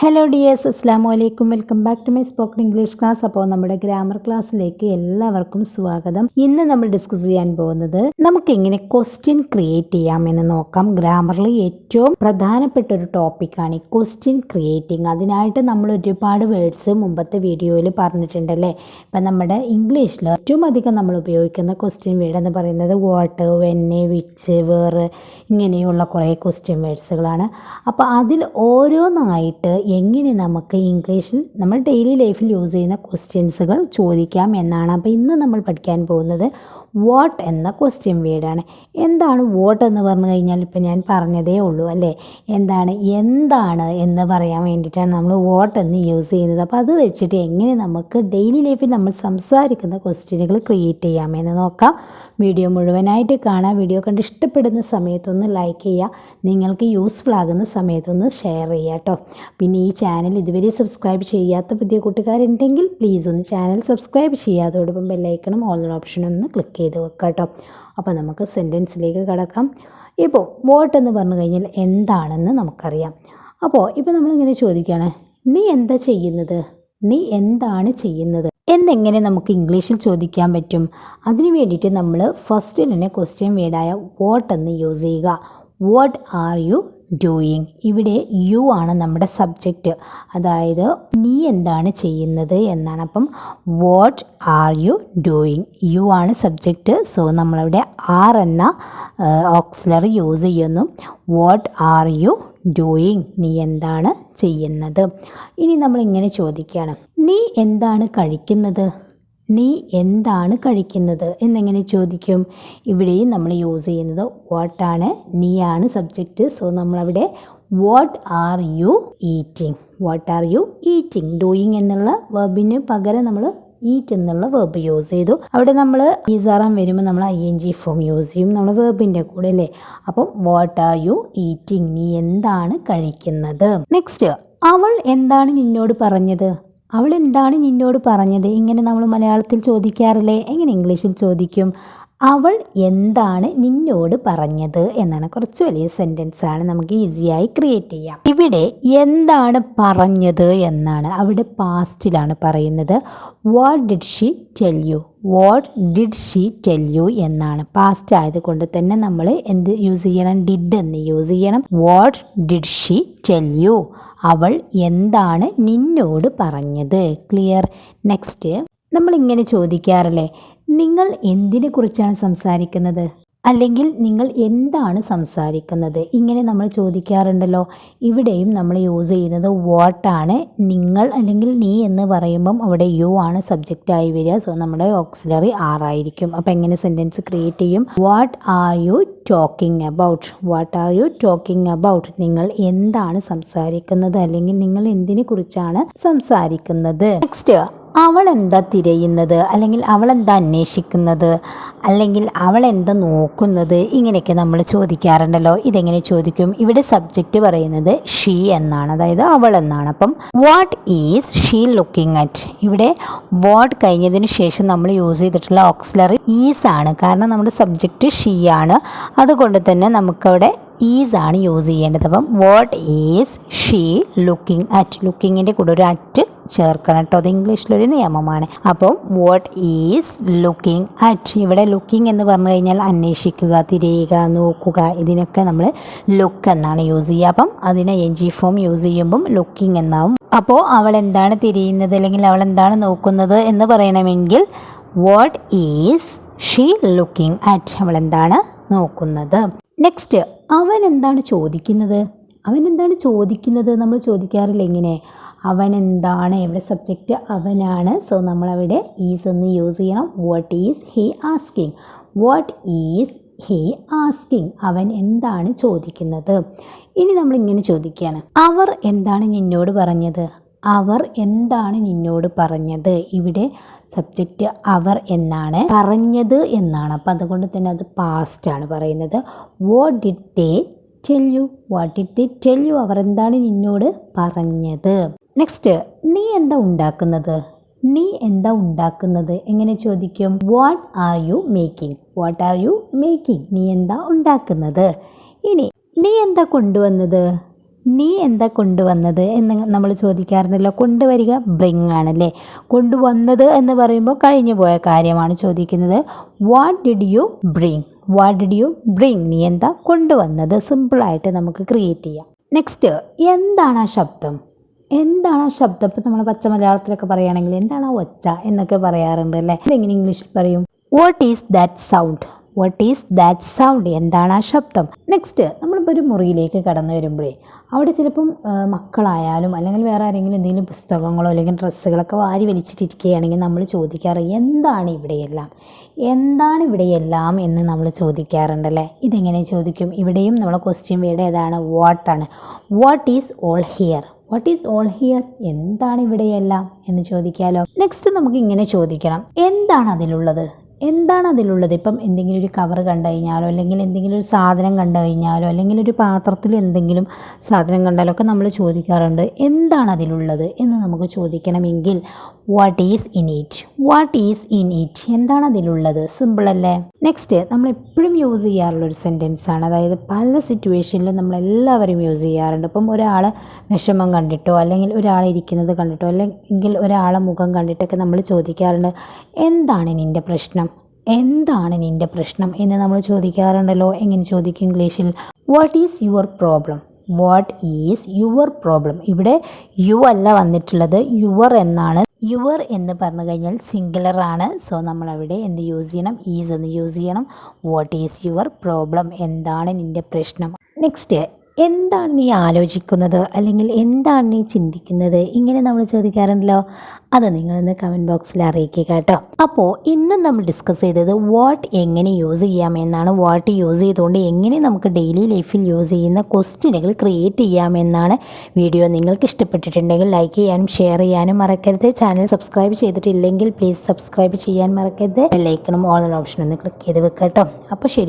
Hello dears അസ്സാമു അലൈക്കും welcome back to my spoken English class അപ്പോൾ നമ്മുടെ ഗ്രാമർ ക്ലാസ്സിലേക്ക് എല്ലാവർക്കും സ്വാഗതം. ഇന്ന് നമ്മൾ ഡിസ്കസ് ചെയ്യാൻ പോകുന്നത് നമുക്ക് എങ്ങനെ ക്വസ്റ്റ്യൻ ക്രിയേറ്റ് ചെയ്യാം എന്ന് നോക്കാം. ഗ്രാമറിൽ ഏറ്റവും പ്രധാനപ്പെട്ട ഒരു ടോപ്പിക്കാണ് ഈ ക്വസ്റ്റ്യൻ ക്രിയേറ്റിംഗ് അതിനായിട്ട് നമ്മൾ ഒരുപാട് വേർഡ്സ് മുമ്പത്തെ വീഡിയോയിൽ പറഞ്ഞിട്ടുണ്ടല്ലേ? ഇപ്പം നമ്മുടെ ഇംഗ്ലീഷിൽ ഏറ്റവും അധികം നമ്മൾ ഉപയോഗിക്കുന്ന ക്വസ്റ്റ്യൻ വേർഡ് എന്ന് പറയുന്നത് വാട്ട് വെന്ന് വിച്ച് വേറ് ഇങ്ങനെയുള്ള കുറേ ക്വസ്റ്റ്യൻ വേർഡ്സുകളാണ് അപ്പോൾ അതിൽ ഓരോന്നായിട്ട് എങ്ങനെ നമുക്ക് ഇംഗ്ലീഷിൽ നമ്മൾ ഡെയിലി ലൈഫിൽ യൂസ് ചെയ്യുന്ന ക്വസ്റ്റ്യൻസുകൾ ചോദിക്കാം എന്നാണ്. അപ്പോൾ ഇന്ന് നമ്മൾ പഠിക്കാൻ പോകുന്നത് വാട്ട് എന്ന ക്വസ്റ്റ്യൻ വേർഡാണ് എന്താണ് വാട്ട് എന്ന് പറഞ്ഞു കഴിഞ്ഞാൽ ഇപ്പം ഞാൻ പറഞ്ഞതേ ഉള്ളൂ അല്ലേ? എന്താണ് എന്താണ് എന്ന് പറയാൻ വേണ്ടിയിട്ടാണ് നമ്മൾ വാട്ട് എന്ന് യൂസ് ചെയ്യുന്നത്. അപ്പോൾ അത് വെച്ചിട്ട് എങ്ങനെ നമുക്ക് ഡെയിലി ലൈഫിൽ നമ്മൾ സംസാരിക്കുന്ന ക്വസ്റ്റ്യനുകൾ ക്രിയേറ്റ് ചെയ്യാമെന്ന് നോക്കാം. വീഡിയോ മുഴുവനായിട്ട് കാണാം. വീഡിയോ കണ്ട് ഇഷ്ടപ്പെടുന്ന സമയത്തൊന്ന് ലൈക്ക് ചെയ്യുക. നിങ്ങൾക്ക് യൂസ്ഫുൾ ആകുന്ന സമയത്തൊന്ന് ഷെയർ ചെയ്യുക കേട്ടോ. പിന്നെ ഈ ചാനൽ ഇതുവരെ സബ്സ്ക്രൈബ് ചെയ്യാത്ത പുതിയ കൂട്ടുകാരുണ്ടെങ്കിൽ പ്ലീസ് ഒന്ന് ചാനൽ സബ്സ്ക്രൈബ് ചെയ്യുക. അതോടൊപ്പം ബെല്ലൈക്കണം ഓൾ ഓപ്ഷൻ ഒന്ന് ക്ലിക്ക് ചെയ്ത് വെക്കാം കേട്ടോ അപ്പോൾ നമുക്ക് സെന്റൻസിലേക്ക് കടക്കാം. ഇപ്പോൾ വോട്ട് എന്ന് പറഞ്ഞു കഴിഞ്ഞാൽ എന്താണെന്ന് നമുക്കറിയാം. അപ്പോൾ ഇപ്പോൾ നമ്മളിങ്ങനെ ചോദിക്കുകയാണ് നീ എന്താ ചെയ്യുന്നത്? നീ എന്താണ് ചെയ്യുന്നത്? എന്നെങ്ങനെ നമുക്ക് ഇംഗ്ലീഷിൽ ചോദിക്കാൻ പറ്റും? അതിന് വേണ്ടിയിട്ട് നമ്മൾ ഫസ്റ്റിൽ തന്നെ ക്വസ്റ്റ്യൻ വേർഡായ വാട്ട് എന്ന് യൂസ് ചെയ്യുക. വാട്ട് ആർ യു ഡൂയിങ് ഇവിടെ യു ആണ് നമ്മുടെ സബ്ജക്റ്റ് അതായത് നീ എന്താണ് ചെയ്യുന്നത് എന്നാണ്. അപ്പം what are you doing you ആണ് സബ്ജക്റ്റ് സോ നമ്മളവിടെ ആർ എന്ന ഓക്സിലറി യൂസ് ചെയ്യുന്നു. വാട്ട് ആർ യു ഡൂയിങ് നീ എന്താണ് ചെയ്യുന്നത്? ഇനി നമ്മൾ ഇങ്ങനെ ചോദിക്കുകയാണ്. നീ എന്താണ് കഴിക്കുന്നത്? നീ എന്താണ് കഴിക്കുന്നത്? എന്നെങ്ങനെ ചോദിക്കും? ഇവിടെയും നമ്മൾ യൂസ് ചെയ്യുന്നത് വാട്ടാണ് ആണ്. സബ്ജക്റ്റ് സോ നമ്മളവിടെ what are you eating what are you eating doing എന്നുള്ള വെബിന് പകരം നമ്മൾ ഈറ്റ് എന്നുള്ള വേർബ് യൂസ് ചെയ്തു. അവിടെ നമ്മൾ ഈസാറാൻ വരുമ്പോൾ നമ്മൾ I N G form use ചെയ്യും നമ്മൾ വേർബിന്റെ കൂടെ അല്ലേ? അപ്പം വാട്ട് ആർ യു ഈറ്റിംഗ് നീ എന്താണ് കഴിക്കുന്നത്? നെക്സ്റ്റ് അവൾ എന്താണ് നിന്നോട് പറഞ്ഞത്? അവൾ എന്താണ് നിന്നോട് പറഞ്ഞത്? ഇങ്ങനെ നമ്മൾ മലയാളത്തിൽ ചോദിക്കാറില്ലേ? എങ്ങനെ ഇംഗ്ലീഷിൽ ചോദിക്കും? അവൾ എന്താണ് നിന്നോട് പറഞ്ഞത് എന്നാണ് കുറച്ച് വലിയ സെന്റൻസ് ആണ് നമുക്ക് ഈസിയായി ക്രിയേറ്റ് ചെയ്യാം. ഇവിടെ എന്താണ് പറഞ്ഞത് എന്നാണ് അവിടെ പാസ്റ്റിലാണ് പറയുന്നത്. What did she tell you what did she tell you എന്നാണ് പാസ്റ്റ് ആയതുകൊണ്ട് തന്നെ നമ്മൾ എന്ത് യൂസ് ചെയ്യണം? ഡിഡ് എന്ന് യൂസ് ചെയ്യണം. What did she tell you അവൾ എന്താണ് നിന്നോട് പറഞ്ഞത്? ക്ലിയർ നെക്സ്റ്റ് നമ്മൾ ഇങ്ങനെ ചോദിക്കാറില്ലേ? നിങ്ങൾ എന്തിനെ കുറിച്ചാണ് സംസാരിക്കുന്നത്? അല്ലെങ്കിൽ നിങ്ങൾ എന്താണ് സംസാരിക്കുന്നത്? ഇങ്ങനെ നമ്മൾ ചോദിക്കാറുണ്ടല്ലോ. ഇവിടെയും നമ്മൾ യൂസ് ചെയ്യുന്നത് വാട്ടാണ് നിങ്ങൾ അല്ലെങ്കിൽ നീ എന്ന് പറയുമ്പം അവിടെ യു ആണ് സബ്ജക്റ്റായി വരിക. സോ നമ്മുടെ ഓക്സിലറി ആർ ആയിരിക്കും. അപ്പോൾ എങ്ങനെ സെന്റൻസ് ക്രിയേറ്റ് ചെയ്യും? What are you talking about what are you talking about നിങ്ങൾ എന്താണ് സംസാരിക്കുന്നത്? അല്ലെങ്കിൽ നിങ്ങൾ എന്തിനെ കുറിച്ചാണ് സംസാരിക്കുന്നത്? നെക്സ്റ്റ് അവൾ എന്താ തിരയുന്നത്? അല്ലെങ്കിൽ അവൾ എന്താ അന്വേഷിക്കുന്നത്? അല്ലെങ്കിൽ അവൾ എന്താ നോക്കുന്നത്? ഇങ്ങനെയൊക്കെ നമ്മൾ ചോദിക്കാറുണ്ടല്ലോ. ഇതെങ്ങനെ ചോദിക്കും? ഇവിടെ സബ്ജക്റ്റ് പറയുന്നത് ഷീ എന്നാണ്. അതായത് അവൾ എന്നാണ് അപ്പം what is she looking at ഇവിടെ വാട്ട് കഴിഞ്ഞതിന് ശേഷം നമ്മൾ യൂസ് ചെയ്തിട്ടുള്ള ഓക്സിലറി ഈസ് ആണ്. കാരണം നമ്മുടെ സബ്ജക്റ്റ് ഷീ ആണ്. അതുകൊണ്ട് തന്നെ നമുക്കവിടെ ഈസ് ആണ് യൂസ് ചെയ്യേണ്ടത്. അപ്പം what is she looking at ലുക്കിങ്ങിന്റെ കൂടെ ഒരു അറ്റ് ചേർക്കണം കേട്ടോ. അത് ഇംഗ്ലീഷിലൊരു നിയമമാണ്. അപ്പം വാട്ട് ഈസ് ലുക്കിംഗ് അറ്റ് ഇവിടെ ലുക്കിംഗ് എന്ന് പറഞ്ഞു കഴിഞ്ഞാൽ അന്വേഷിക്കുക തിരയുക നോക്കുക. ഇതിനൊക്കെ നമ്മൾ ലുക്ക് എന്നാണ് യൂസ് ചെയ്യുക. അപ്പം അതിനെ എൻ ജി ഫോം യൂസ് ചെയ്യുമ്പം ലുക്കിംഗ് എന്നാവും. അപ്പോൾ അവൾ എന്താണ് തിരിയുന്നത്? അല്ലെങ്കിൽ അവൾ എന്താണ് നോക്കുന്നത് എന്ന് പറയണമെങ്കിൽ what is she looking at അവൾ എന്താണ് നോക്കുന്നത്? നെക്സ്റ്റ് അവൻ എന്താണ് ചോദിക്കുന്നത്? അവൻ എന്താണ് ചോദിക്കുന്നത് നമ്മൾ ചോദിക്കാറില്ല ഇങ്ങനെ. അവൻ എന്താണ് ഇവിടെ സബ്ജക്റ്റ് അവനാണ്. സോ നമ്മളവിടെ ഈസ് എന്ന് യൂസ് ചെയ്യണം. What is he asking what is he asking അവൻ എന്താണ് ചോദിക്കുന്നത്? ഇനി നമ്മൾ ഇങ്ങനെ ചോദിക്കുകയാണ്. അവർ എന്താണ് നിന്നോട് പറഞ്ഞത്? അവർ എന്താണ് നിന്നോട് പറഞ്ഞത്? ഇവിടെ സബ്ജക്റ്റ് അവർ എന്നാണ് പറഞ്ഞത് എന്നാണ്. അപ്പം അതുകൊണ്ട് തന്നെ അത് പാസ്റ്റ് ആണ് പറയുന്നത്. What did they tell you what did they tell you അവർ എന്താണ് നിന്നോട് പറഞ്ഞത്? നെക്സ്റ്റ് നീ എന്താ ഉണ്ടാക്കുന്നത്? നീ എന്താ ഉണ്ടാക്കുന്നത്? എങ്ങനെ ചോദിക്കും? What are you making what are you making നീ എന്താ ഉണ്ടാക്കുന്നത്? ഇനി നീ എന്താ കൊണ്ടുവന്നത്? നീ എന്താ കൊണ്ടുവന്നത്? എന്ന് നമ്മൾ ചോദിക്കാറുണ്ടല്ലോ. കൊണ്ടുവരിക ബ്രിങ് ആണല്ലേ? കൊണ്ടുവന്നത് എന്ന് പറയുമ്പോൾ കഴിഞ്ഞു പോയ കാര്യമാണ് ചോദിക്കുന്നത്. What did you bring what did you bring നീ എന്താ കൊണ്ടുവന്നത്? സിമ്പിളായിട്ട് നമുക്ക് ക്രിയേറ്റ് ചെയ്യാം. നെക്സ്റ്റ് എന്താണ് ആ ശബ്ദം? എന്താണ് ആ ശബ്ദം? ഇപ്പം നമ്മൾ പച്ച മലയാളത്തിലൊക്കെ പറയുകയാണെങ്കിൽ എന്താണ് ആ ഒച്ച എന്നൊക്കെ പറയാറുണ്ട് അല്ലേ? ഇതെങ്ങനെ ഇംഗ്ലീഷിൽ പറയും? What is that sound what is that sound എന്താണ് ആ ശബ്ദം? നെക്സ്റ്റ് നമ്മളിപ്പോൾ ഒരു മുറിയിലേക്ക് കടന്നു വരുമ്പോഴേ അവിടെ ചിലപ്പം മക്കളായാലും അല്ലെങ്കിൽ വേറെ ആരെങ്കിലും എന്തെങ്കിലും പുസ്തകങ്ങളോ അല്ലെങ്കിൽ ഡ്രസ്സുകളൊക്കെ വാരി വലിച്ചിട്ടിരിക്കുകയാണെങ്കിൽ നമ്മൾ ചോദിക്കാറ് എന്താണ് ഇവിടെയെല്ലാം? എന്താണ് ഇവിടെയെല്ലാം? എന്ന് നമ്മൾ ചോദിക്കാറുണ്ടല്ലേ? ഇതെങ്ങനെ ചോദിക്കും? ഇവിടെയും നമ്മളെ ക്വസ്റ്റ്യൻ വേർഡ് ഏതാണ്? വാട്ടാണ് what is all here what is all here എന്താണ് ഇവിടെയെല്ലാം? എന്ന് ചോദിക്കാലോ. നെക്സ്റ്റ് നമുക്ക് ഇങ്ങനെ ചോദിക്കണം. എന്താണ് അതിലുള്ളത്? എന്താണ് അതിലുള്ളത് ഇപ്പം എന്തെങ്കിലും ഒരു കവർ കണ്ടു കഴിഞ്ഞാലോ അല്ലെങ്കിൽ എന്തെങ്കിലും ഒരു സാധനം കണ്ടു കഴിഞ്ഞാലോ അല്ലെങ്കിൽ ഒരു പാത്രത്തിൽ എന്തെങ്കിലും സാധനം കണ്ടാലോ ഒക്കെ നമ്മൾ ചോദിക്കാറുണ്ട്. എന്താണ് അതിലുള്ളത് എന്ന് നമുക്ക് ചോദിക്കണമെങ്കിൽ what is in it what is in it എന്താണ് അതിലുള്ളത്? സിമ്പിൾ അല്ലേ? നെക്സ്റ്റ് നമ്മൾ എപ്പോഴും യൂസ് ചെയ്യാറുള്ള ഒരു സെന്റൻസ് ആണ്. അതായത് പല സിറ്റുവേഷനിലും നമ്മൾ എല്ലാവരും യൂസ് ചെയ്യാറുണ്ട്. ഇപ്പം ഒരാൾ വിഷമം കണ്ടിട്ടോ അല്ലെങ്കിൽ ഒരാൾ ഇരിക്കുന്നത് കണ്ടിട്ടോ അല്ലെങ്കിൽ ഒരാളെ മുഖം കണ്ടിട്ടൊക്കെ നമ്മൾ ചോദിക്കാറുണ്ട്. എന്താണ് നിന്റെ പ്രശ്നം? എന്താണ് നിന്റെ പ്രശ്നം? എന്ന് നമ്മൾ ചോദിക്കാറുണ്ടല്ലോ. എങ്ങനെ ചോദിക്കും ഇംഗ്ലീഷിൽ? What is your problem what is your problem ഇവിടെ യു അല്ല വന്നിട്ടുള്ളത്. യുവർ എന്നാണ് യുവർ എന്ന് പറഞ്ഞു കഴിഞ്ഞാൽ സിംഗുലറാണ് സോ നമ്മൾ അവിടെ എന്ത് യൂസ് ചെയ്യണം? ഈസ് എന്ന് യൂസ് ചെയ്യണം. വാട്ട് ഈസ് യുവർ പ്രോബ്ലം എന്താണ് നിന്റെ പ്രശ്നം? നെക്സ്റ്റ് എന്താണ് നീ ആലോചിക്കുന്നത്? അല്ലെങ്കിൽ എന്താണ് നീ ചിന്തിക്കുന്നത്? ഇങ്ങനെ നമ്മൾ ചോദിക്കാറുണ്ടല്ലോ. അത് നിങ്ങളൊന്ന് കമന്റ് ബോക്സിൽ അറിയിക്കുക കേട്ടോ. അപ്പോൾ ഇന്ന് നമ്മൾ ഡിസ്കസ് ചെയ്തത് വാട്ട് എങ്ങനെ യൂസ് ചെയ്യാം എന്നാണ്. വാട്ട് യൂസ് ചെയ്തുകൊണ്ട് എങ്ങനെ നമുക്ക് ഡെയിലി ലൈഫിൽ യൂസ് ചെയ്യുന്ന ക്വസ്റ്റ്യനുകൾ ക്രിയേറ്റ് ചെയ്യാമെന്നാണ് വീഡിയോ നിങ്ങൾക്ക് ഇഷ്ടപ്പെട്ടിട്ടുണ്ടെങ്കിൽ ലൈക്ക് ചെയ്യാനും ഷെയർ ചെയ്യാനും മറക്കരുത്. ചാനൽ സബ്സ്ക്രൈബ് ചെയ്തിട്ടില്ലെങ്കിൽ പ്ലീസ് സബ്സ്ക്രൈബ് ചെയ്യാൻ മറക്കരുത്. ലൈക്കണം ഓൾ ഓപ്ഷൻ ഒന്ന് ക്ലിക്ക് ചെയ്ത് വെക്കാം കേട്ടോ. അപ്പോൾ ശരി.